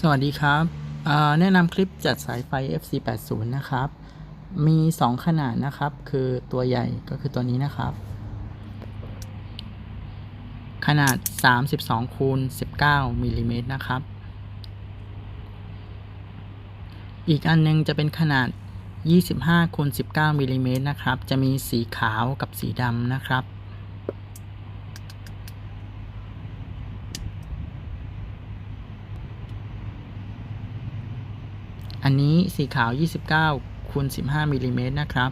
สวัสดีครับแนะนำคลิปจัดสายไฟ FC80 นะครับ มี 2 ขนาดนะครับ คือตัวใหญ่ก็คือตัวนี้นะครับ ขนาด 32คูณ19มิลลิเมตรนะครับ อีกอันนึงจะเป็นขนาด 25คูณ19มิลลิเมตรนะครับ จะมีสีขาวกับสีดำนะครับ อันนี้สีขาว 29คูณ15มิลลิเมตรนะครับ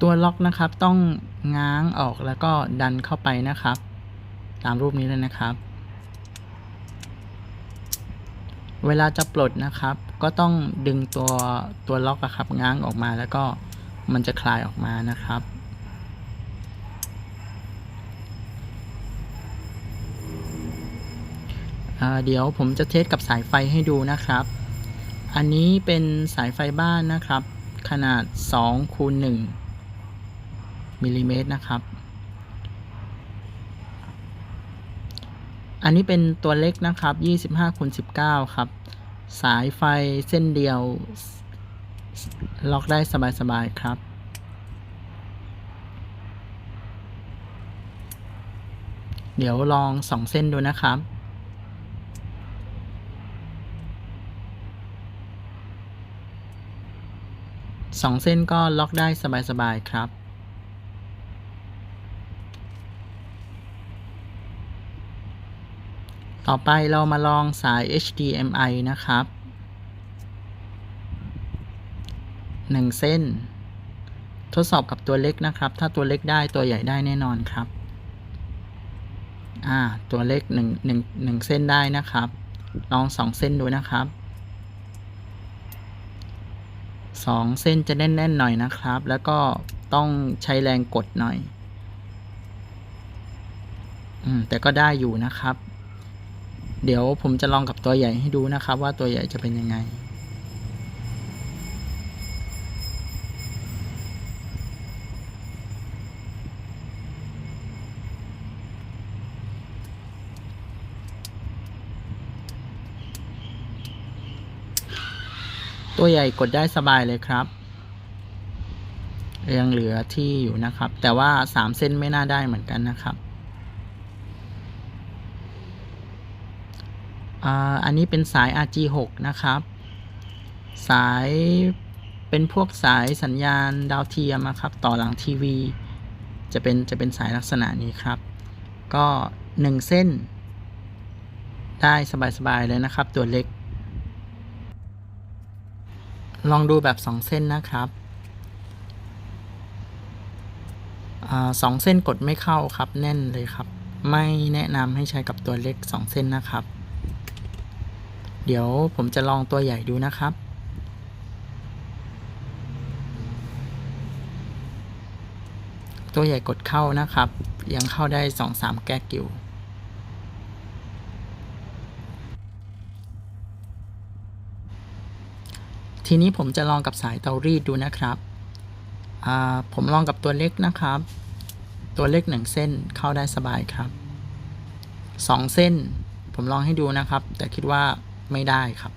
ตัวล็อกนะครับต้องง้างออกแล้วก็ดันเข้าไปนะครับ ตามรูปนี้เลยนะครับ เวลาจะปลดนะครับ ก็ต้องดึงตัวตัวล็อกอะครับ ง้างออกมาแล้วก็ มันจะคลายออกมานะครับ เดี๋ยวผมจะเทสกับสายไฟให้ดูนะครับ อันนี้เป็นสายไฟบ้านนะครับ ขนาด2คูณ1มิลลิเมตรนะครับ อันนี้เป็นตัวเล็กนะครับ25คูณ19 ครับ สายไฟเส้นเดียว ล็อกได้สบายๆครับ เดี๋ยวลองสองเส้นดูนะครับสองเส้นก็ล็อกได้สบายๆครับ ต่อไปเรามาลองสาย HDMI นะครับ 1เส้น ทดสอบกับตัวเล็กนะครับ ถ้าตัวเล็กได้ตัวใหญ่ได้แน่นอนครับ อ่า ตัวเล็ก1 1 1เส้นได้นะครับ ลอง2เส้นดูนะครับ2เส้นจะแน่นๆหน่อยนะครับ แล้วก็ต้องใช้แรงกดหน่อย อืม แต่ก็ได้อยู่นะครับ เดี๋ยวผมจะลองกับตัวใหญ่ให้ดูนะครับ ว่าตัวใหญ่จะเป็นยังไง ตัวใหญ่กดได้สบายเลยครับ ยังเหลือที่อยู่นะครับ แต่ว่า3เส้นไม่น่าได้เหมือนกันนะครับอันนี้เป็นสาย RG6 นะครับ สายเป็นพวกสายสัญญาณดาวเทียมครับ ต่อหลังทีวี จะเป็นจะเป็นสายลักษณะนี้ครับ ก็ 1 เส้น ได้สบายๆเลยนะครับ ตัวเล็ก ลองดูแบบ2เส้นนะครับอสองเส้นกดไม่เข้าครับ แน่นเลยครับ ไม่แนะนำให้ใช้กับตัวเล็ก2เส้นนะครับ เดี๋ยวผมจะลองตัวใหญ่ดูนะครับตัวใหญ่กดเข้านะครับ ยังเข้าได้ 2-3 แก๊กอยู่ ทีนี้ผมจะลองกับสายเตารีดดูนะครับผมลองกับตัวเล็กนะครับ ตัวเล็กหนึ่งเส้นเข้าได้สบายครับสองเส้น ผมลองให้ดูนะครับ แต่คิดว่าไม่ได้ครับ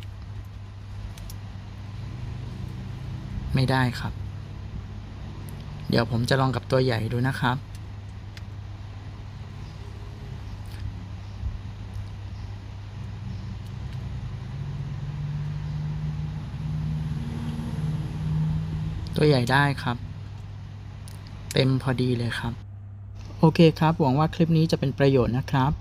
ไม่ได้ครับ เดี๋ยวผมจะลองกับตัวใหญ่ดูนะครับ ตัวใหญ่ได้ครับ เต็มพอดีเลยครับ โอเคครับ หวังว่าคลิปนี้จะเป็นประโยชน์นะครับ